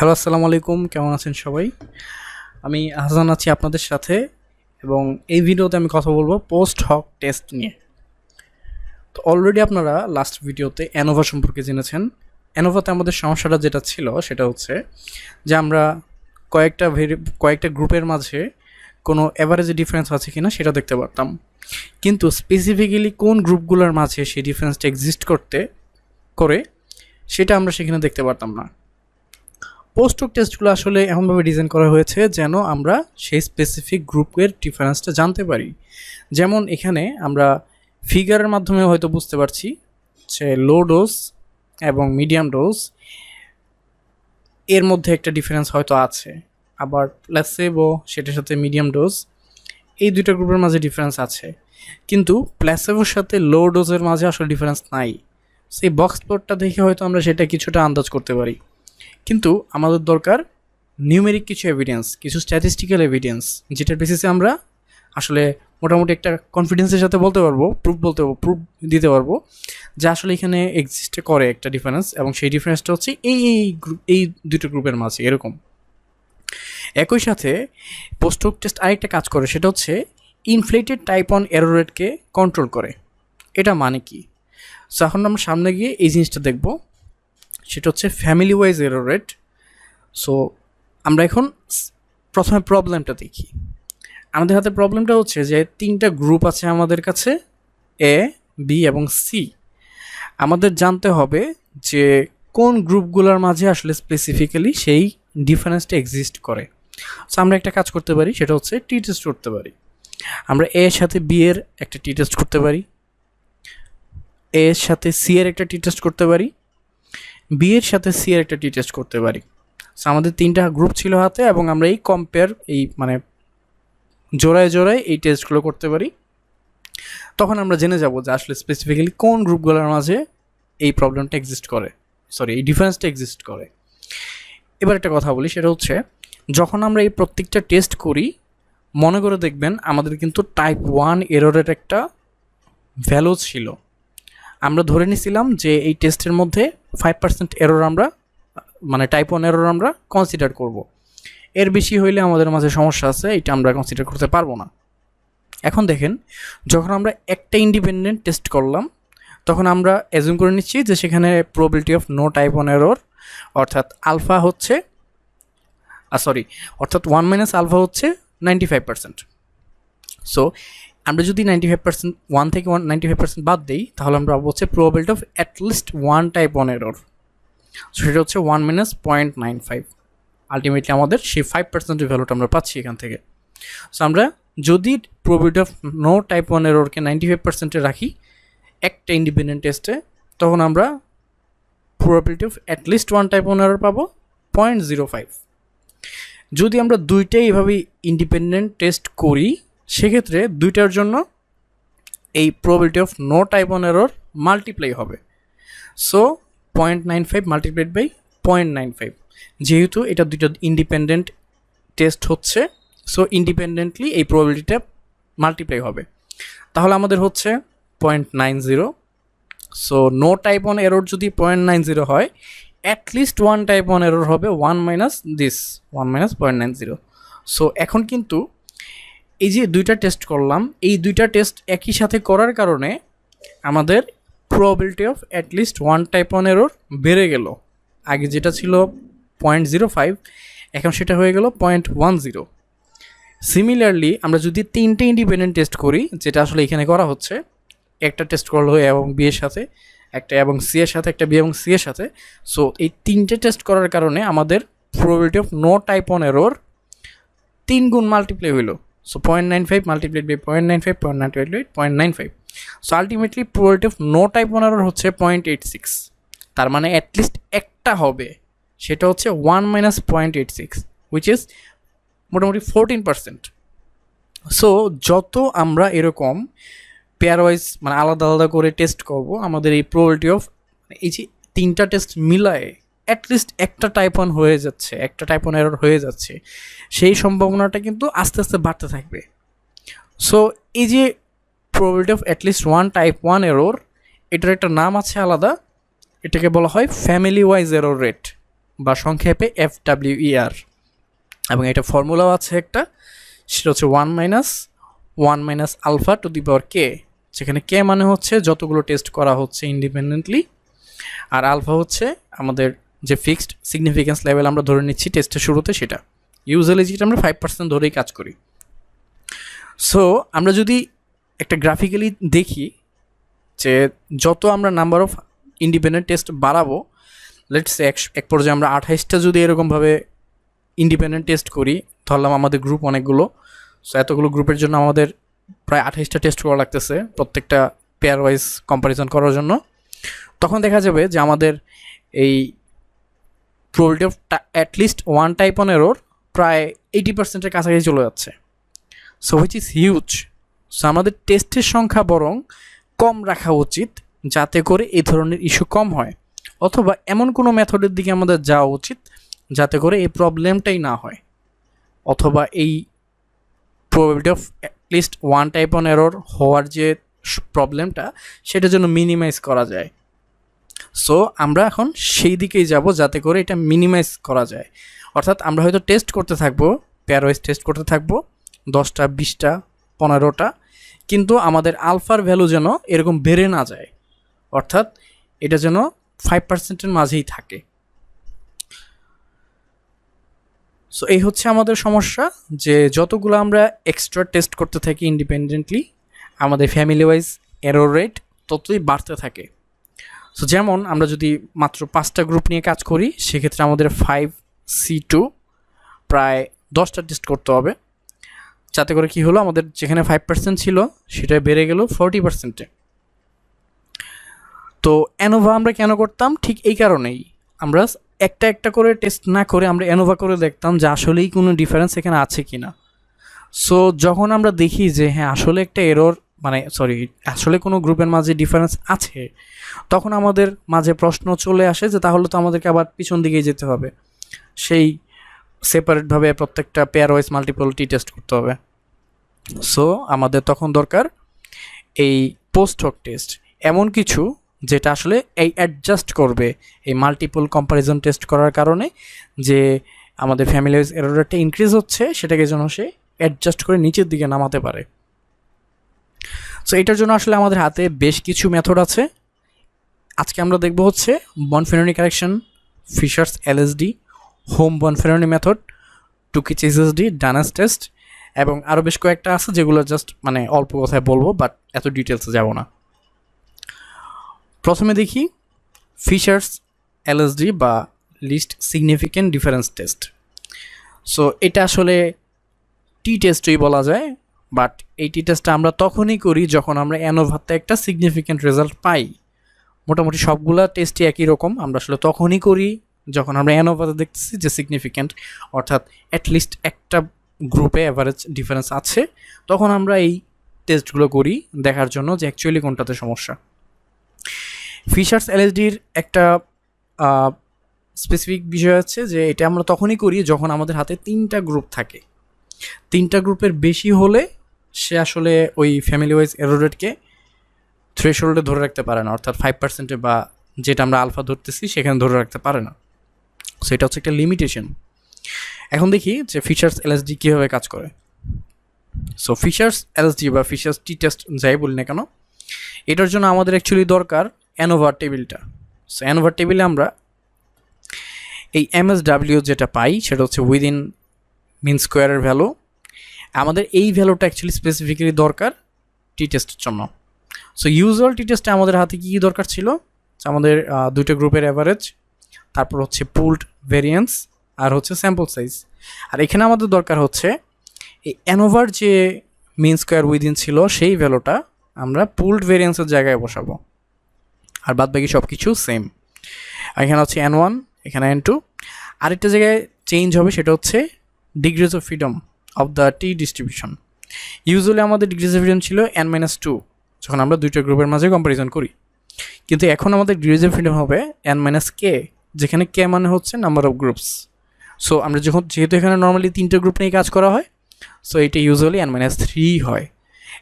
Hello, আসসালামু আলাইকুম। কেমন আছেন সবাই? আমি আহসান আছি আপনাদের সাথে এবং এই ভিডিওতে আমি কথা বলব পোস্ট হক টেস্ট নিয়ে। তো অলরেডি আপনারা লাস্ট ভিডিওতে অ্যানোভা সম্পর্কে জেনেছেন। অ্যানোভাতে আমাদের সমস্যাটা যেটা ছিল সেটা হচ্ছে যে আমরা কয়েকটা ভেরি কয়েকটা গ্রুপের মাঝে কোনো অ্যাভারেজ ডিফারেন্স আছে কিনা সেটা দেখতে পারতাম। কিন্তু স্পেসিফিক্যালি কোন গ্রুপগুলোর মাঝে সেই ডিফারেন্সটা এক্সিস্ট করতে করে সেটা আমরা সেখানে দেখতে পারতাম না। পোস্টক টেস্টগুলো আসলে এমনভাবে ডিজাইন করা হয়েছে যেন আমরা সেই স্পেসিফিক গ্রুপের ডিফারেন্সটা জানতে পারি। যেমন এখানে আমরা ফিগারের মাধ্যমে হয়তো বুঝতে পারছি যে লো ডোজ এবং মিডিয়াম ডোজ এর মধ্যে একটা ডিফারেন্স হয়তো আছে। আবার প্ল্যাসেবো সেটার সাথে মিডিয়াম ডোজ এই দুইটা গ্রুপের মাঝে ডিফারেন্স আছে। কিন্তু প্ল্যাসেবোর সাথে লো ডোজের মাঝে আসলে ডিফারেন্স নাই। সেই বক্স প্লটটা দেখে হয়তো আমরা সেটা কিছুটা আন্দাজ করতে পারি। কিন্তু আমাদের দরকার নিউমেরিক কিছু এভিডেন্স কিছু স্ট্যাটিস্টিক্যাল এভিডেন্স যেটার বেসিসে আমরা আসলে মোটামুটি একটা কনফিডেন্সের সাথে বলতে পারব প্রুফ বলতে পারব প্রুফ দিতে পারব যে আসলে এখানে এক্সিস্ট করে একটা ডিফারেন্স এবং সেই ডিফারেন্সটা হচ্ছে এই এই গ্রুপ এই দুটো গ্রুপের মাঝে, এরকম। একই সাথে পোস্টক টেস্ট আরেকটা কাজ করে, সেটা হচ্ছে ইনফ্লেটেড টাইপ অন এরো রেটকে কন্ট্রোল করে। এটা মানে কি? সো এখন আমরা সামনে গিয়ে এই জিনিসটা দেখব। সেটা হচ্ছে family wise error rate so আমরা এখন প্রথমে প্রবলেমটা দেখি। আমাদের হাতে প্রবলেমটা হচ্ছে যে তিনটা গ্রুপ আছে আমাদের কাছে এ বি এবং সি আমাদের জানতে হবে যে কোন গ্রুপগুলোর মাঝে আসলে স্পেসিফিক্যালি সেই ডিফারেন্সটা এক্সিস্ট করে। সো আমরা একটা কাজ করতে পারি, সেটা হচ্ছে টি টেস্ট করতে পারি। আমরা এর সাথে বি এর একটা টি টেস্ট করতে পারি। এর সাথে সি এর একটা টি টেস্ট করতে পারি। বি এর সাথে সি এর একটা টি টেস্ট করতে পারি। সো আমাদের তিনটা গ্রুপ ছিল হাতে এবং আমরা এই কম্পেয়ার এই মানে জোড়ায় জোড়ায় এই টেস্টগুলো করতে পারি। তখন আমরা জেনে যাব যে আসলে স্পেসিফিক্যালি কোন গ্রুপগুলোর মাঝে এই প্রবলেমটা এক্সিস্ট করে। সরি এই ডিফারেন্সটা এক্সিস্ট করে। এবার একটা কথা বলি, সেটা হচ্ছে যখন আমরা এই প্রত্যেকটা টেস্ট করি, মনে করে দেখবেন আমাদের কিন্তু টাইপ ওয়ান এররের একটা ভ্যালু ছিল। আমরা ধরে নিছিলাম যে এই টেস্টের মধ্যে ফাইভ পার্সেন্ট এরর আমরা মানে টাইপ ওয়ান এরর আমরা কনসিডার করব। এর বেশি হইলে আমাদের মাঝে সমস্যা আছে, এটা আমরা কনসিডার করতে পারব না। এখন দেখেন, যখন আমরা একটা ইন্ডিপেন্ডেন্ট টেস্ট করলাম, তখন আমরা অ্যাজুম করে নিচ্ছি যে সেখানে probability of no type one error অর্থাৎ আলফা হচ্ছে সরি অর্থাৎ ওয়ান মাইনাস আলফা হচ্ছে নাইনটি ফাইভ পার্সেন্ট সো আমরা যদি নাইনটি ফাইভ পার্সেন্ট ওয়ান থেকে ওয়ান নাইনটি ফাইভ পার্সেন্ট বাদ দিই, তাহলে আমরা পাবো হচ্ছে probability of at least one type one error সেটা হচ্ছে one minus point nine five ultimately আমাদের সেই ফাইভ পার্সেন্টের ভ্যালুটা আমরা পাচ্ছি এখান থেকে। সো আমরা যদি probability of no type one এররকে ninety five পার্সেন্টে রাখি, একটা ইন্ডিপেন্ডেন্ট টেস্টে তখন আমরা probability of at least one type one error পাবো পয়েন্ট জিরো ফাইভ যদি আমরা দুইটাই এভাবে ইন্ডিপেন্ডেন্ট টেস্ট করি সেক্ষেত্রে দুইটার জন্য এই probability of no type one error multiply হবে। So point nine five multiplied by point nine five যেহেতু এটা দুইটা ইন্ডিপেন্ডেন্ট টেস্ট হচ্ছে সো ইন্ডিপেন্ডেন্টলি এই প্রবিলিটিটা মাল্টিপ্লাই হবে। তাহলে আমাদের হচ্ছে point nine zero so no type one error যদি পয়েন্ট নাইন জিরো হয় at least one type one error হবে one minus this one minus point nine zero so এখন কিন্তু এই যে দুইটা টেস্ট করলাম, এই দুইটা টেস্ট একই সাথে করার কারণে আমাদের probability of at least one type one error বেড়ে গেল। আগে যেটা ছিল পয়েন্ট জিরো ফাইভ এখন সেটা হয়ে গেল পয়েন্ট ওয়ান জিরো সিমিলারলি আমরা যদি তিনটে ইন্ডিপেন্ডেন্ট টেস্ট করি, যেটা আসলে এখানে করা হচ্ছে, একটা টেস্ট করল এ এবং বি এর সাথে, একটা এবং সি এর সাথে, একটা বি এবং সি এর সাথে। সো এই তিনটে টেস্ট করার কারণে আমাদের probability of no type one error তিন গুণ মাল্টিপ্লাই হইল। Five point nine by point nine five so ultimately probability of no type one error হচ্ছে পয়েন্ট এইট সিক্স তার মানে অ্যাটলিস্ট একটা হবে। সেটা হচ্ছে one minus point eight six which is মোটামুটি ফোরটিন পার্সেন্ট সো যত আমরা এরকম পেয়ার ওয়াইজ মানে আলাদা আলাদা করে টেস্ট করব, আমাদের এই প্রবাবিলিটি অফ এই যে তিনটা টেস্ট মিলায়ে অ্যাটলিস্ট একটা টাইপ ওয়ান হয়ে যাচ্ছে, একটা টাইপ ওয়ান এরর হয়ে যাচ্ছে, সেই সম্ভাবনাটা কিন্তু আস্তে আস্তে বাড়তে থাকবে। সো এই যে probability of at least one type one error এটার একটা নাম আছে আলাদা, এটাকে বলা হয় ফ্যামিলি ওয়াইজ এরর রেট বা সংক্ষেপে এফ ডাব্লিউ আর এবং এটা ফর্মুলাও আছে একটা, সেটা হচ্ছে one minus one minus alpha to the power k যেখানে কে মানে হচ্ছে যতগুলো টেস্ট করা হচ্ছে ইন্ডিপেন্ডেন্টলি আর আলফা হচ্ছে আমাদের যে ফিক্সড সিগনিফিকেন্স লেভেল আমরা ধরে নিচ্ছি টেস্টের শুরুতে সেটা। ইউজুয়ালি যেটা আমরা ফাইভ পার্সেন্ট ধরেই কাজ করি। সো আমরা যদি একটা গ্রাফিক্যালি দেখি যে যত আমরা নাম্বার অফ ইন্ডিপেন্ডেন্ট টেস্ট বাড়াবো লেটস এক এক পর্যায়ে আমরা আঠাইশটা যদি এরকমভাবে ইন্ডিপেন্ডেন্ট টেস্ট করি, ধরলাম আমাদের গ্রুপ অনেকগুলো সো এতগুলো গ্রুপের জন্য আমাদের প্রায় আঠাইশটা টেস্ট করা লাগতেছে প্রত্যেকটা পেয়ার ওয়াইজ কম্পারিজন করার জন্য। তখন দেখা যাবে যে আমাদের এই probability of at least one type one error প্রায় এইটি পার্সেন্টের কাছাকাছি চলে যাচ্ছে। So which is huge so আমাদের টেস্টের সংখ্যা বরং কম রাখা উচিত, যাতে করে এই ধরনের ইস্যু কম হয়। অথবা এমন কোনো মেথডের দিকে আমাদের যাওয়া উচিত, যাতে করে এই প্রবলেমটাই না হয়। অথবা এই probability of least one type one error হওয়ার যে প্রবলেমটা সেটা যেন মিনিমাইজ করা যায়। সো আমরা এখন সেই দিকেই যাব যাতে করে এটা মিনিমাইজ করা যায়। অর্থাৎ আমরা হয়তো টেস্ট করতে থাকব প্যারোয়েজ টেস্ট করতে থাকব, দশটা, বিশটা, পনেরোটা, কিন্তু আমাদের আলফার ভ্যালু যেন এরকম বেড়ে না যায়। অর্থাৎ এটা যেন ফাইভ পার্সেন্টের মাঝেই থাকে। সো এই হচ্ছে আমাদের সমস্যা যে যতগুলো আমরা এক্সট্রা টেস্ট করতে থাকি ইন্ডিপেন্ডেন্টলি আমাদের ফ্যামিলি ওয়াইজ এরর রেট ততই বাড়তে থাকে। সো যেমন আমরা যদি মাত্র পাঁচটা গ্রুপ নিয়ে কাজ করি, সেক্ষেত্রে আমাদের ফাইভ সি টু প্রায় দশটা টেস্ট করতে হবে। যাতে করে কি হলো, আমাদের যেখানে ফাইভ পার্সেন্ট ছিল, সেটা বেড়ে গেল ফোরটি পার্সেন্টে তো অ্যানোভা আমরা কেন করতাম? ঠিক এই কারণেই। আমরা একটা একটা করে টেস্ট না করে আমরা অ্যানোভা করে দেখতাম যে আসলেই কোনো ডিফারেন্স এখানে আছে কি না সো যখন আমরা দেখি যে হ্যাঁ আসলে একটা এরর মানে সরি আসলে কোনো গ্রুপের মাঝে ডিফারেন্স আছে? তখন আমাদের মাঝে প্রশ্ন চলে আসে যে, তাহলে তো আমাদেরকে আবার পিছন দিকেই যেতে হবে। সেই সেপারেটভাবে প্রত্যেকটা pair wise multiple t test করতে হবে। সো আমাদের তখন দরকার এই পোস্ট হক টেস্ট এমন কিছু যেটা আসলে এই অ্যাডজাস্ট করবে এই মাল্টিপল কম্পারিজন টেস্ট করার কারণে যে, আমাদের ফ্যামিলি ওয়াইজ এরোরেটটা ইনক্রিজ হচ্ছে, সেটাকে যেন সে অ্যাডজাস্ট করে নিচের দিকে নামাতে পারে। সো এটার জন্য আসলে আমাদের হাতে বেশ কিছু মেথড আছে। আজকে আমরা দেখব হচ্ছে Bonferroni correction Fisher's LSD Holm Bonferroni method Tukey's SSD Dunnett's test এবং আরও বেশ কয়েকটা আছে যেগুলো জাস্ট মানে অল্প কথায় বলব বাট এত ডিটেলসে যাব না। প্রথমে দেখি ফিশার্স এলএসডি বা least significant difference test so এটা আসলে টি টেস্টই বলা যায়। বাট এই টি টেস্টটা আমরা তখনই করি যখন আমরা অ্যানোভাতে একটা সিগনিফিক্যান্ট রেজাল্ট পাই। মোটামুটি সবগুলা টেস্টই একই রকম। আমরা আসলে তখনই করি যখন আমরা অ্যানোভাতে দেখতেছি যে সিগনিফিক্যান্ট অর্থাৎ অ্যাটলিস্ট একটা গ্রুপে অ্যাভারেজ ডিফারেন্স আছে। তখন আমরা এই টেস্টগুলো করি দেখার জন্য যে অ্যাকচুয়ালি কোনটাতে সমস্যা। ফিশার্স এলএসডির একটা স্পেসিফিক বিষয় হচ্ছে যে এটা আমরা তখনই করি যখন আমাদের হাতে তিনটা গ্রুপ থাকে। তিনটা গ্রুপের বেশি হলে সে আসলে ওই ফ্যামিলি ওয়াইজ এরোরেটকে থ্রেশোল্ডে ধরে রাখতে পারে না। অর্থাৎ ফাইভ পার্সেন্টে বা যেটা আমরা আলফা ধরতেছি, সেখানে ধরে রাখতে পারে না। সো এটা হচ্ছে একটা লিমিটেশন এখন দেখি যে ফিচার্স এলএসডি কীভাবে কাজ করে। সো ফিচার্স এলএসডি বা ফিচার্স টি টেস্ট যাই বলি না কেন, এটার জন্য আমাদের অ্যাকচুয়ালি দরকার অ্যানোভার টেবিলটা সো অ্যানোভার টেবিলে আমরা এই এম এস এমএসডাব্লিউ যেটা পাই, সেটা হচ্ছে উইদিন মিন স্কোয়ারের ভ্যালু আমাদের এই ভ্যালুটা অ্যাকচুয়ালি স্পেসিফিক্যালি দরকার টি টেস্টের জন্য। সো ইউজুয়াল টি টেস্টে আমাদের হাতে কী কী দরকার ছিল? আমাদের দুটো গ্রুপের অ্যাভারেজ তারপর হচ্ছে পুলড ভেরিয়েন্স আর হচ্ছে স্যাম্পল সাইজ আর এখানে আমাদের দরকার হচ্ছে, এই অ্যানোভার যে মিন স্কোয়ার উইদিন ছিল, সেই ভ্যালুটা আমরা পুলড ভেরিয়েন্সের জায়গায় বসাবো। আর বাদ বাকি সব কিছু সেম এখানে হচ্ছে এন ওয়ান এখানে এন টু আরেকটা জায়গায় চেঞ্জ হবে সেটা হচ্ছে degrees of freedom of the t distribution usually আমাদের ডিগ্রিজ অফ ফ্রিডম ছিল এন মাইনাস টু যখন আমরা দুইটা গ্রুপের মাঝে কম্পারিজন করি। কিন্তু এখন আমাদের ফ্রিডম হবে এন মাইনাস কে যেখানে কে মানে হচ্ছে নাম্বার অফ গ্রুপস সো আমরা যখন যেহেতু এখানে নর্মালি তিনটে গ্রুপ নিয়ে কাজ করা হয় সো এটা ইউজুয়ালি এন মাইনাস থ্রি হয়।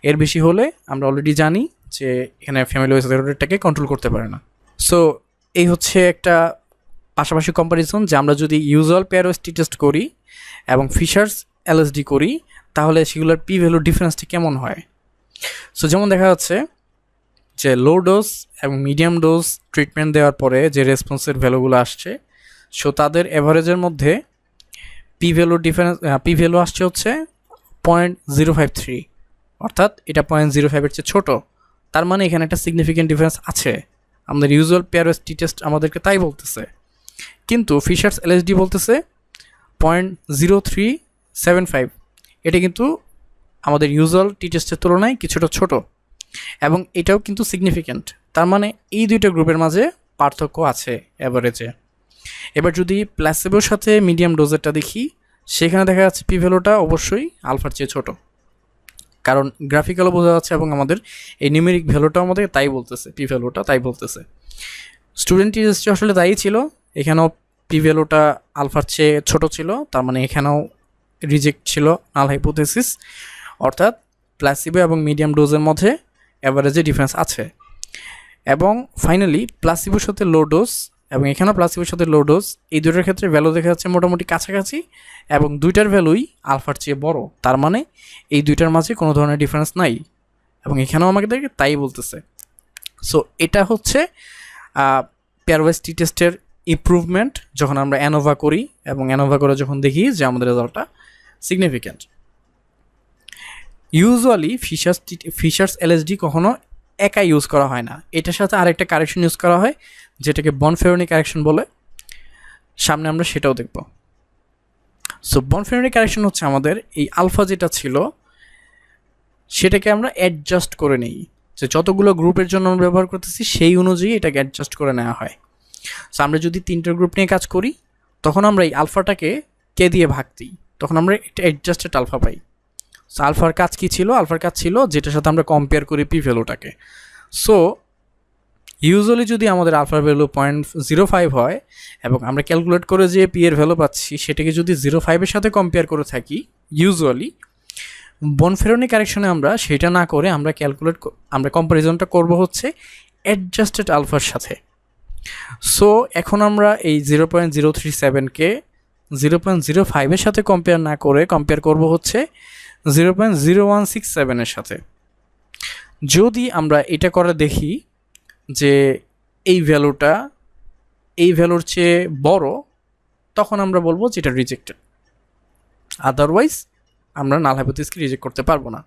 এর বেশি হলে আমরা অলরেডি জানি যে এখানে ফ্যামিলি ওয়েসটাকে কন্ট্রোল করতে পারে না। সো এই হচ্ছে একটা পাশাপাশি কম্পারিজন যে আমরা যদি ইউজুয়াল পেয়ারওয়েস্টি টেস্ট করি এবং ফিশার্স এলএসডি করি, তাহলে সেগুলোর পি ভ্যালু ডিফারেন্সটা কেমন হয়? সো যেমন দেখা যাচ্ছে যে লো ডোজ এবং মিডিয়াম ডোজ ট্রিটমেন্ট দেওয়ার পরে যে রেসপন্সের ভ্যালুগুলো আসছে সো তাদের অ্যাভারেজের মধ্যে p value difference p value আসছে হচ্ছে পয়েন্ট জিরো ফাইভ থ্রি অর্থাৎ এটা পয়েন্ট জিরো ফাইভের চেয়ে ছোটো। তার মানে এখানে একটা সিগনিফিকেন্ট ডিফারেন্স আছে। আমাদের ইউজুয়াল পেয়ারওয়েস টি টেস্ট আমাদেরকে তাই বলতেছে। কিন্তু ফিশার্স এলএসডি বলতেছে point zero three seven five. এটা কিন্তু আমাদের ইউজুয়াল টি টেস্টের তুলনায় কিছুটা ছোট এবং এটাও কিন্তু সিগনিফিক্যান্ট তার মানে এই দুইটা গ্রুপের মাঝে পার্থক্য আছে অ্যাভারেজে এবার যদি প্লাসেবোর সাথে মিডিয়াম ডোজেরটা দেখি, সেখানে দেখা যাচ্ছে পি ভ্যালুটা অবশ্যই আলফার চেয়ে ছোট। কারণ গ্রাফিক্যালও বোঝা যাচ্ছে এবং আমাদের এই নিউমেরিক ভ্যালুটাও আমাদের তাই বলতেছে পি ভ্যালুটা তাই বলতেছে। স্টুডেন্ট টেস্টে আসলে তাই ছিল, এখানেও পি ভ্যালুটা আলফার চেয়ে ছোট ছিল, তার মানে এখানেও রিজেক্ট ছিল নাল হাইপোথেসিস অর্থাৎ প্লাসিবো এবং মিডিয়াম ডোজের মধ্যে অ্যাভারেজে ডিফারেন্স আছে। এবং ফাইনালি প্লাসিবোর সাথে লো ডোজ এবং এখানেও প্লাসিবোর সাথে লো ডোজ এই দুটোর ক্ষেত্রে ভ্যালু দেখা যাচ্ছে মোটামুটি কাছাকাছি এবং দুইটার ভ্যালুই আলফার চেয়ে বড়। তার মানে এই দুইটার মাঝে কোনো ধরনের ডিফারেন্স নাই এবং এখানেও আমাকে দেখে তাই বলতেছে। সো এটা হচ্ছে পেয়ারওয়াইজ টি টেস্টের ইম্প্রুভমেন্ট যখন আমরা অ্যানোভা করি এবং অ্যানোভা করে যখন দেখি যে আমাদের রেজাল্টটা significant usually Fisher's Fisher's LSD কখনো একা ইউজ করা হয় না। এটার সাথে আরেকটা কারেকশন ইউজ করা হয়, যেটাকে বনফেরনি কারেকশন বলে। সামনে আমরা সেটাও দেখব। সো বনফেরনি কারেকশন হচ্ছে আমাদের এই আলফা যেটা ছিল, সেটাকে আমরা অ্যাডজাস্ট করে নিই। যে যতগুলো গ্রুপের জন্য আমরা ব্যবহার করতেছি, সেই অনুযায়ী এটাকে অ্যাডজাস্ট করে নেওয়া হয়। সো আমরা যদি তিনটে গ্রুপ নিয়ে কাজ করি, তখন আমরা এই আলফাটাকে কে দিয়ে ভাগ দিই। তখন আমরা একটা অ্যাডজাস্টেড আলফা পাই। সো আলফার কাজ কী ছিল? আলফার কাজ ছিল যেটার সাথে আমরা কম্পেয়ার করি পি ভ্যালুটাকে সো ইউজুয়ালি যদি আমাদের আলফার ভ্যালু পয়েন্ট জিরো ফাইভ হয় এবং আমরা ক্যালকুলেট করে যে পি এর ভ্যালু পাচ্ছি, সেটাকে যদি জিরো ফাইভের সাথে কম্পেয়ার করে থাকি ইউজুয়ালি বনফেরনি কারেকশনে আমরা সেটা না করে আমরা ক্যালকুলেট আমরা কম্পারিজনটা করব হচ্ছে অ্যাডজাস্টেড আলফার সাথে। সো এখন আমরা এই জিরো পয়েন্ট জিরো থ্রি সেভেনকে জিরো পয়েন্ট জিরো ফাইভের সাথে কম্পেয়ার না করে কম্পেয়ার করব হচ্ছে zero point zero one six সেভেনের সাথে। যদি আমরা এটা করে দেখি যে এই ভ্যালুটা এই ভ্যালুর চেয়ে বড়, তখন আমরা বলব যে এটা রিজেক্টেড আদারওয়াইজ আমরা নাল হাইপোথিসকে রিজেক্ট করতে পারব না।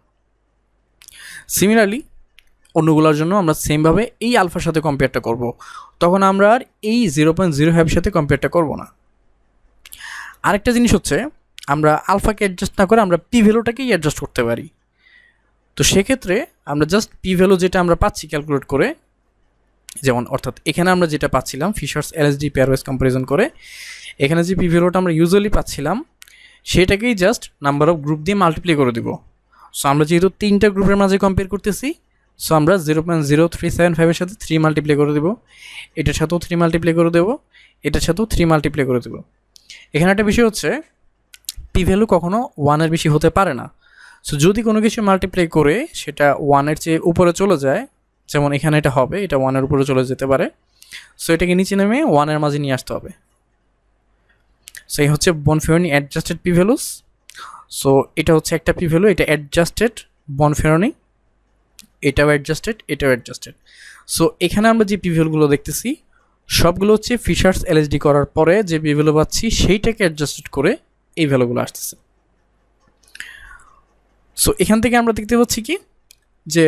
সিমিলারলি অন্যগুলোর জন্য আমরা সেমভাবে এই আলফার সাথে কম্পেয়ারটা করব। তখন আমরা আর এই জিরো পয়েন্ট জিরো ফাইভের সাথে কম্পেয়ারটা করব না। আরেকটা জিনিস হচ্ছে, আমরা আলফাকে অ্যাডজাস্ট না করে আমরা পি ভ্যালুটাকেই অ্যাডজাস্ট করতে পারি। তো সেক্ষেত্রে আমরা জাস্ট পি ভ্যালু যেটা আমরা পাচ্ছি ক্যালকুলেট করে, যেমন অর্থাৎ এখানে আমরা যেটা পাচ্ছিলাম ফিশার্স এলএসডি পেয়ারওয়েজ কম্পারিজন করে, এখানে যে পি ভ্যালুটা আমরা ইউজুয়ালি পাচ্ছিলাম, সেটাকেই জাস্ট নাম্বার অফ গ্রুপ দিয়ে মাল্টিপ্লাই করে দিব। সো আমরা যেহেতু তিনটা গ্রুপের মাঝে কম্পেয়ার করতেছি সো আমরা zero point zero three seven ফাইভের সাথে থ্রি মাল্টিপ্লাই করে দেবো। এটার সাথেও থ্রি মাল্টিপ্লাই করে দেবো, এটার সাথেও থ্রি মাল্টিপ্লাই করে দেবো। এখানে একটা বিষয় হচ্ছে পি ভ্যালু কখনো ওয়ানের বেশি হতে পারে না। সো যদি কোনো কিছু মাল্টিপ্লাই করে সেটা ওয়ানের চেয়ে উপরে চলে যায়, যেমন এখানে এটা হবে, এটা ওয়ানের উপরে চলে যেতে পারে। সো এটাকে নিচে নেমে ওয়ানের মাঝে নিয়ে আসতে হবে। সো এই হচ্ছে Bonferroni adjusted p values so এটা হচ্ছে একটা পি ভ্যালু এটা অ্যাডজাস্টেড বনফেরনি এটাও অ্যাডজাস্টেড এটাও অ্যাডজাস্টেড সো এখানে আমরা যে পি ভ্যালুগুলো দেখতেছি সবগুলো হচ্ছে ফিশার্স এলএসডি করার পরে যে ভ্যালু পাচ্ছি, সেইটাকে অ্যাডজাস্টেড করে এই ভ্যালুগুলো আসতেছে। সো এখান থেকে আমরা দেখতে পাচ্ছি কি? যে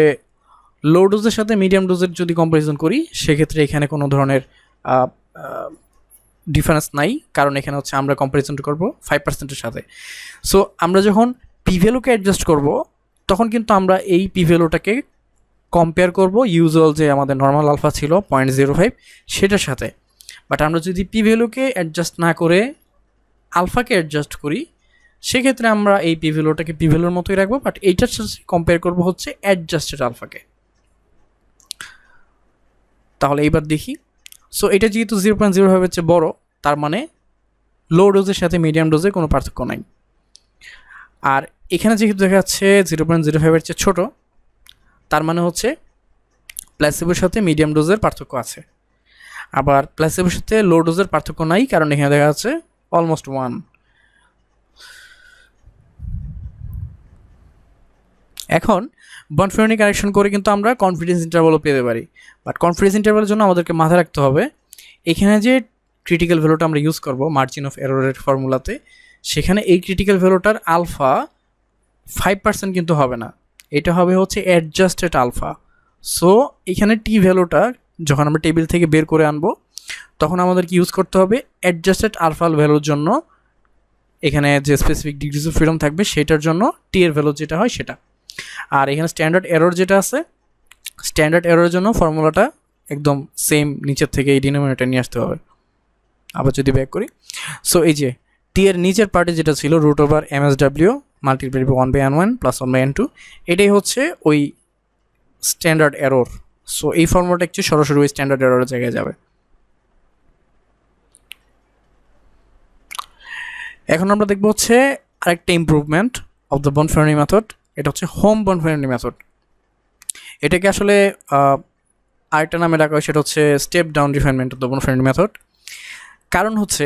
লো ডোজের সাথে মিডিয়াম ডোজের যদি কম্পারিজন করি, সেক্ষেত্রে এখানে কোনো ধরনের ডিফারেন্স নাই। কারণ এখানে হচ্ছে আমরা কম্পারিজন করব ফাইভ পার্সেন্টের সাথে। সো আমরা যখন পি ভ্যালুকে অ্যাডজাস্ট করব, তখন কিন্তু আমরা এই পি ভ্যালুটাকে কম্পেয়ার করব ইউজুয়াল যে আমাদের নর্মাল আলফা ছিল পয়েন্ট জিরো ফাইভ সেটার সাথে। বাট আমরা যদি পি ভ্যালুকে অ্যাডজাস্ট না করে আলফাকে অ্যাডজাস্ট করি, সেক্ষেত্রে আমরা এই পি ভ্যালুটাকে পি ভ্যালুর মতোই রাখব বাট এইটার সাথে কম্পেয়ার করব হচ্ছে অ্যাডজাস্টেড আলফাকে তাহলে এইবার দেখি। সো এটা যেহেতু জিরো পয়েন্ট জিরো চেয়ে বড়ো, তার মানে লো ডোজের সাথে মিডিয়াম ডোজে কোনো পার্থক্য নাই। আর এখানে যেহেতু দেখা যাচ্ছে জিরো পয়েন্ট জিরো ফাইভের চেয়ে ছোটো তার মানে হচ্ছে প্ল্যাসিবোর সাথে মিডিয়াম ডোজের পার্থক্য আছে। আবার প্লেসেবোর সাথে লো ডোজের পার্থক্য নাই, কারণ এখানে দেখা যাচ্ছে অলমোস্ট ওয়ান এখন বনফেরনি কানেকশন করে কিন্তু আমরা কনফিডেন্স ইন্টারভালও পেতে পারি। বাট কনফিডেন্স ইন্টারভালের জন্য আমাদেরকে মাথায় রাখতে হবে, এখানে যে ক্রিটিক্যাল ভ্যালুটা আমরা ইউজ করব মার্জিন অফ এররের ফর্মুলাতে সেখানে এই ক্রিটিক্যাল ভ্যালুটার আলফা ফাইভ পার্সেন্ট কিন্তু হবে না। এটা হবে হচ্ছে অ্যাডজাস্টেড আলফা সো এখানে টি ভ্যালুটা যখন আমরা টেবিল থেকে বের করে আনব, তখন আমাদেরকে ইউজ করতে হবে? অ্যাডজাস্টেড আলফা ভ্যালুর জন্য এখানে যে স্পেসিফিক ডিগ্রিজ অফ ফ্রিডম থাকবে, সেটার জন্য টি এর ভ্যালু যেটা হয় সেটা। আর এখানে স্ট্যান্ডার্ড এরর যেটা আছে স্ট্যান্ডার্ড এররের জন্য ফর্মুলাটা একদম সেম নিচের থেকে এই ডিনোমিনেটর নিয়ে আসতে হবে। আবার যদি ব্যাক করি সো এই যে টি এর নিচের পার্টে যেটা ছিল root over M S W multiply one by one plus one by two এটাই হচ্ছে ওই স্ট্যান্ডার্ড এরর সো এই ফর্মুলাটা একটু সরাসরি ওই স্ট্যান্ডার্ড এররের জায়গায় যাবে। এখন আমরা দেখব হচ্ছে আরেকটা improvement of the Bonferroni method এটা হচ্ছে হোম বনফেরনি মেথড এটাকে আসলে আরেকটা নামে ডাকা হয়, সেটা হচ্ছে step down refinement of the Bonferroni method কারণ হচ্ছে,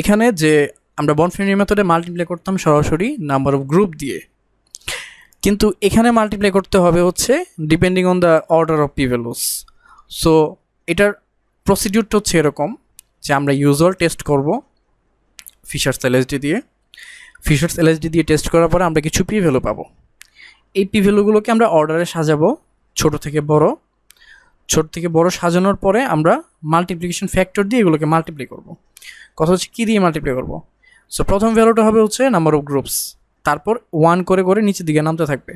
এখানে যে আমরা বনফেরনি মেথডে মাল্টিপ্লাই করতাম সরাসরি নাম্বার অফ গ্রুপ দিয়ে। কিন্তু এখানে মাল্টিপ্লাই করতে হবে হচ্ছে depending on the order of p values so এটার প্রসিডিউরটা হচ্ছে এরকম যে আমরা ইউজুয়াল টেস্ট করব ফিশার্স এলএসডি দিয়ে। ফিশার্স এলএসডি দিয়ে টেস্ট করার পরে আমরা কিছু পি ভ্যালু পাবো। এই পি ভ্যালুগুলোকে আমরা অর্ডারে সাজাবো ছোট থেকে বড়। ছোট থেকে বড় সাজানোর পরে আমরা মাল্টিপ্লিকেশন ফ্যাক্টর দিয়ে এগুলোকে মাল্টিপ্লাই করব। কথা হচ্ছে কী দিয়ে মাল্টিপ্লাই করব? সো প্রথম ভ্যালুটা হবে হচ্ছে নাম্বার অফ গ্রুপস তারপর ওয়ান করে করে নিচের দিকে নামতে থাকবে।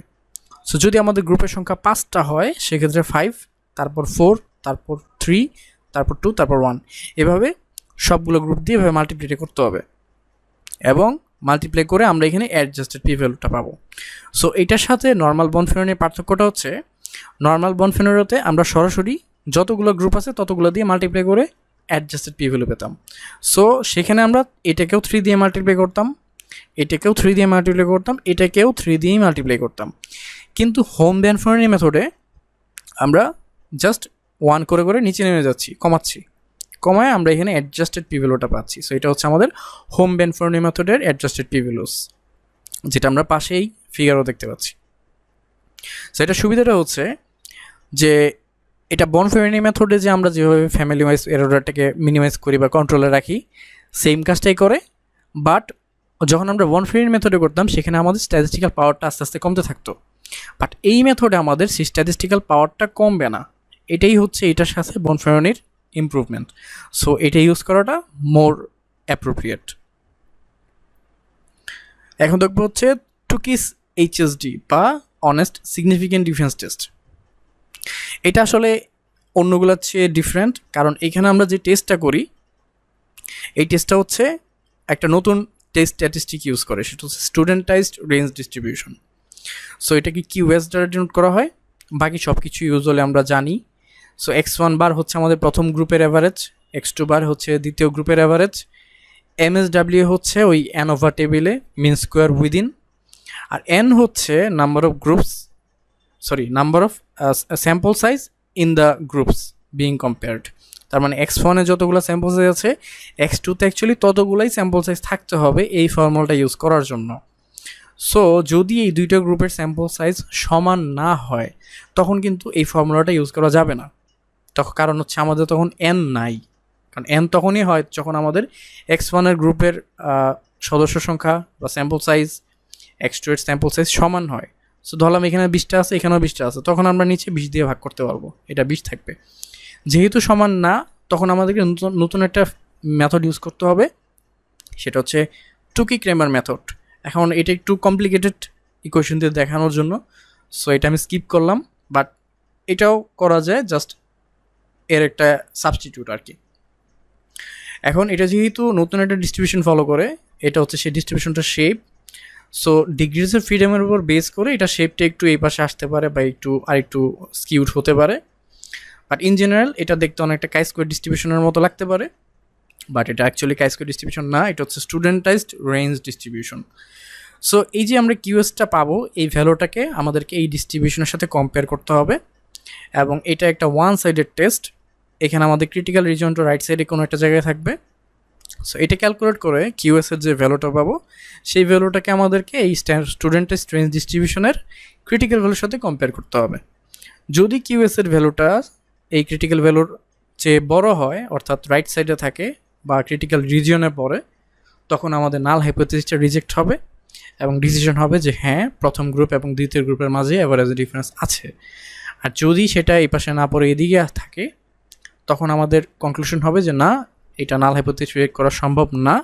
সো যদি আমাদের গ্রুপের সংখ্যা পাঁচটা হয়, সেক্ষেত্রে ফাইভ তারপর ফোর তারপর থ্রি তারপর টু তারপর ওয়ান এভাবে সবগুলো গ্রুপ দিয়ে এভাবে মাল্টিপ্লাই করতে হবে। এবং মাল্টিপ্লাই করে আমরা এখানে অ্যাডজাস্টেড পি ভ্যালুটা পাবো। সো এটার সাথে নর্মাল বনফেরনের পার্থক্যটা হচ্ছে নর্মাল বনফেরোতে আমরা সরাসরি যতগুলো গ্রুপ আছে ততগুলো দিয়ে মাল্টিপ্লাই করে অ্যাডজাস্টেড পি ভ্যালু পেতাম। সো সেখানে আমরা এটাকেও থ্রি দিয়ে মাল্টিপ্লাই করতাম, এটাকেও থ্রি দিয়ে মাল্টিপ্লাই করতাম, এটাকেও থ্রি দিয়েই মাল্টিপ্লাই করতাম। কিন্তু হোম ব্যানফোরনি মেথডে আমরা জাস্ট ওয়ান করে করে নিচে নেমে যাচ্ছি, কমাচ্ছি। কমায় আমরা এখানে অ্যাডজাস্টেড পিভেলোটা পাচ্ছি। সো এটা হচ্ছে আমাদের হোম ব্যানফোরনি মেথডের অ্যাডজাস্টেড পিভেলোস যেটা আমরা পাশেই ফিগারও দেখতে পাচ্ছি। সো এটা সুবিধাটা হচ্ছে যে এটা বনফেরিনি মেথডে যে আমরা যেভাবে ফ্যামিলি ওয়াইজ এরোডারটাকে মিনিমাইজ করি বা কন্ট্রোলে রাখি সেম কাজটাই করে বাট যখন আমরা বন বনফেরিনি মেথডে করতাম, সেখানে আমাদের স্ট্যাটিস্টিক্যাল পাওয়ারটা আস্তে আস্তে কমতে থাকতো। বাট এই মেথডে আমাদের সেই স্ট্যাটিস্টিক্যাল পাওয়ারটা কমবে না। এটাই হচ্ছে এটার সাথে বন বনফেরনির ইমপ্রুভমেন্ট সো এটা ইউজ করাটা মোর অ্যাপ্রোপ্রিয়েট এখন দেখব হচ্ছে টুকিস এইচএসডি বা অনেস্ট সিগনিফিকেন্ট ডিফেন্স টেস্ট এটা আসলে অন্যগুলোর চেয়ে ডিফারেন্ট কারণ এখানে আমরা যে টেস্টটা করি, এই টেস্টটা হচ্ছে একটা নতুন টেস্ট স্ট্যাটিস্টিক ইউজ করে, সেটা হচ্ছে স্টুডেন্টাইজড রেঞ্জ ডিস্ট্রিবিউশন সো এটাকে কিউএস দ্বারা ডিনোট করা হয়, বাকি সব কিছু ইউজুয়ালি আমরা জানি। সো এক্স ওয়ান বার হচ্ছে আমাদের প্রথম গ্রুপের অ্যাভারেজ এক্স টু বার হচ্ছে দ্বিতীয় গ্রুপের অ্যাভারেজ এম এস ডাব্লিউ হচ্ছে ওই এন ওভার টেবিলে মিন স্কোয়ার উইদিন আর এন হচ্ছে number of groups sorry number of sample size in the groups being compared তার মানে এক্স ফোনে যতগুলো স্যাম্পল সাইজ আছে এক্স টুতে অ্যাকচুয়ালি ততগুলাই স্যাম্পল সাইজ থাকতে হবে এই ফর্মুলাটা ইউজ করার জন্য। সো যদি এই দুইটা গ্রুপের স্যাম্পল সাইজ সমান না হয়, তখন কিন্তু এই ফর্মুলাটা ইউজ করা যাবে না। তখন কারণ হচ্ছে আমাদের তখন এন নাই। কারণ এন তখনই হয় যখন আমাদের এক্স ওয়ানের গ্রুপের সদস্য সংখ্যা বা স্যাম্পল সাইজ এক্স টু এর স্যাম্পল সাইজ সমান হয়। সো ধরলাম এখানে বিশটা আছে, এখানেও বিশটা আছে। তখন আমরা নিচে বিশ দিয়ে ভাগ করতে পারব। এটা বিশ থাকবে। যেহেতু সমান না, তখন আমাদেরকে নতুন নতুন একটা মেথড ইউজ করতে হবে। সেটা হচ্ছে টুকি ক্রেমার মেথড এখন এটা একটু কমপ্লিকেটেড ইকুয়েশন দিয়ে দেখানোর জন্য। সো এটা আমি স্কিপ করলাম। বাট এটাও করা যায় জাস্ট এর একটা সাবস্টিটিউট আর কি। এখন এটা যেহেতু নতুন একটা ডিস্ট্রিবিউশন ফলো করে, এটা হচ্ছে সেই ডিস্ট্রিবিউশনটার শেপ সো ডিগ্রিজের ফ্রিডমের উপর বেস করে এটা শেপটা একটু এই পাশে আসতে পারে বা একটু আর একটু স্কিউড হতে পারে। বাট ইন জেনারেল এটা দেখতে অনেকটা কাই স্কোয়ার ডিস্ট্রিবিউশনের মতো লাগতে পারে। বাট এটা অ্যাকচুয়ালি কাই স্কোয়ার ডিস্ট্রিবিউশন না, এটা হচ্ছে স্টুডেন্টাইজড রেঞ্জ ডিস্ট্রিবিউশন সো এই যে আমরা কিউএসটা পাবো, এই ভ্যালুটাকে আমাদেরকে এই ডিস্ট্রিবিউশনের সাথে কম্পেয়ার করতে হবে। এবং এটা একটা ওয়ান সাইডেড টেস্ট এখানে আমাদের ক্রিটিক্যাল রিজন টু রাইট সাইডে কোনো একটা জায়গায় থাকবে। সো এটা ক্যালকুলেট করে কিউএসের যে ভ্যালুটা পাবো, সেই ভ্যালুটাকে আমাদেরকে এই স্টুডেন্টের স্ট্রেঞ্জ ডিস্ট্রিবিউশনের ক্রিটিক্যাল ভ্যালুর সাথে কম্পেয়ার করতে হবে। যদি কিউএসের ভ্যালুটা এই ক্রিটিক্যাল ভ্যালুর চেয়ে বড় হয়, অর্থাৎ রাইট সাইডে থাকে বা ক্রিটিক্যাল রিজিয়নে পড়ে, তখন আমাদের নাল হাইপোথিসিসটা রিজেক্ট হবে এবং ডিসিশন হবে যে হ্যাঁ প্রথম গ্রুপ এবং দ্বিতীয় গ্রুপের মাঝে অ্যাভারেজ ডিফারেন্স আছে। আর যদি সেটা এই পাশে না পড়ে এদিকে থাকে, তখন আমাদের কনক্লুশন হবে যে না এটা নাল হাইপোথিস রিজেক্ট করা সম্ভব না।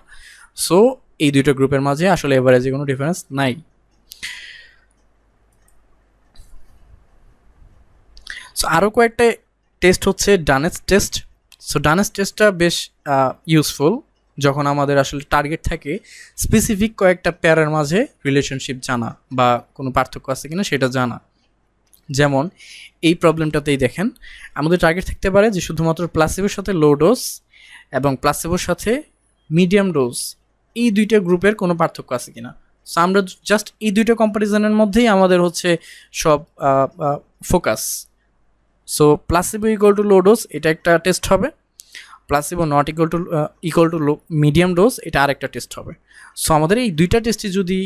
সো এই দুটো গ্রুপের মাঝে আসলে এভারেজে কোনো ডিফারেন্স নাই। সো আরও কয়েকটা টেস্ট হচ্ছে ডানেস টেস্ট সো ডানেস টেস্টটা বেশ ইউজফুল যখন আমাদের আসলে টার্গেট থাকে স্পেসিফিক কয়েকটা প্যারের মাঝে রিলেশনশিপ জানা বা কোনো পার্থক্য আছে কিনা সেটা জানা। যেমন, এই প্রবলেমটাতেই দেখেন, আমাদের টার্গেট থাকতে পারে যে শুধুমাত্র প্লাসিবোর সাথে লো ডোজ এবং প্লাসিবোর সাথে মিডিয়াম ডোজ এই দুইটা গ্রুপের কোনো পার্থক্য আছে কিনা? সো আমরা জাস্ট এই দুইটা কম্পারিজনের মধ্যেই আমাদের হচ্ছে সব focus so placebo equal to low dose এটা একটা টেস্ট হবে। Placebo not equal to equal to low medium dose এটা আরেকটা টেস্ট হবে। সো আমাদের এই দুইটা টেস্টই যদি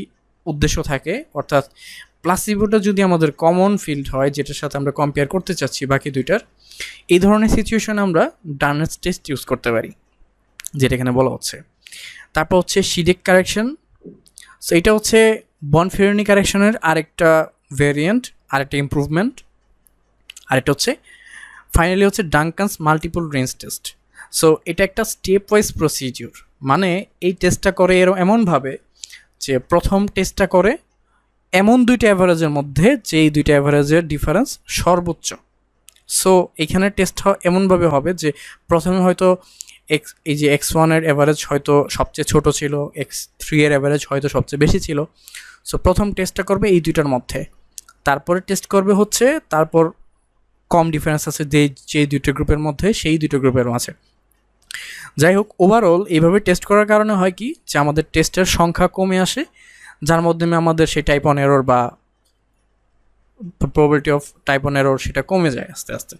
উদ্দেশ্য থাকে, অর্থাৎ প্লাসিবোটা যদি আমাদের কমন ফিল্ড হয়, যেটার সাথে আমরা কম্পেয়ার করতে চাচ্ছি বাকি দুইটার, এই ধরনের সিচুয়েশন আমরা ডানেস টেস্ট ইউজ করতে পারি, যেটা এখানে বলা হচ্ছে। তারপর হচ্ছে সিডেক কারেকশন সো এটা হচ্ছে বনফেরনি কারেকশনের আরেকটা ভেরিয়েন্ট আরেকটা ইম্প্রুভমেন্ট আরেকটা হচ্ছে ফাইনালি হচ্ছে Duncan's multiple range test so এটা একটা স্টেপ ওয়াইজ প্রসিডিউর মানে এই টেস্টটা করে এর এমনভাবে যে প্রথম টেস্টটা করে এমন দুইটা অ্যাভারেজের মধ্যে যে এই দুইটা অ্যাভারেজের ডিফারেন্স সর্বোচ্চ। সো এখানে টেস্ট এমনভাবে হবে যে, প্রথমে হয়তো এক্স এই যে এক্স ওয়ানের অ্যাভারেজ হয়তো সবচেয়ে ছোট ছিল এক্স থ্রি এর অ্যাভারেজ হয়তো সবচেয়ে বেশি ছিল। সো প্রথম টেস্টটা করবে এই দুইটার মধ্যে। তারপরে টেস্ট করবে হচ্ছে, তারপর কম ডিফারেন্স আছে যে যে দুটো গ্রুপের মধ্যে, সেই দুটো গ্রুপের মাঝে যাই হোক ওভারঅল এইভাবে টেস্ট করার কারণে হয় কি, যে আমাদের টেস্টের সংখ্যা কমে আসে যার মাধ্যমে আমাদের সেই টাইপ অন এরর বা probability of type one error সেটা কমে যায় আস্তে আস্তে।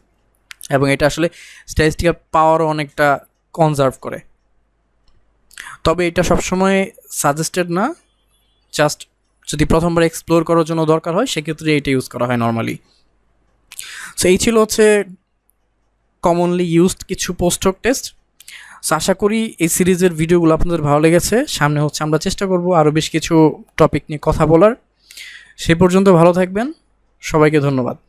এবং এটা আসলে স্ট্যাটিস্টিক্যাল পাওয়ারও অনেকটা কনজার্ভ করে। তবে এটা সবসময় সাজেস্টেড না। জাস্ট যদি প্রথমবার এক্সপ্লোর করার জন্য দরকার হয়, সেক্ষেত্রে এটা ইউজ করা হয় নর্মালি সো এই ছিল হচ্ছে কমনলি ইউজড কিছু পোস্টক টেস্ট সো আশা করি এই সিরিজের ভিডিওগুলো আপনাদের ভালো লেগেছে। সামনে হচ্ছে আমরা চেষ্টা করব আরও বেশ কিছু টপিক নিয়ে কথা বলার। সে পর্যন্ত ভালো থাকবেন। সবাইকে ধন্যবাদ।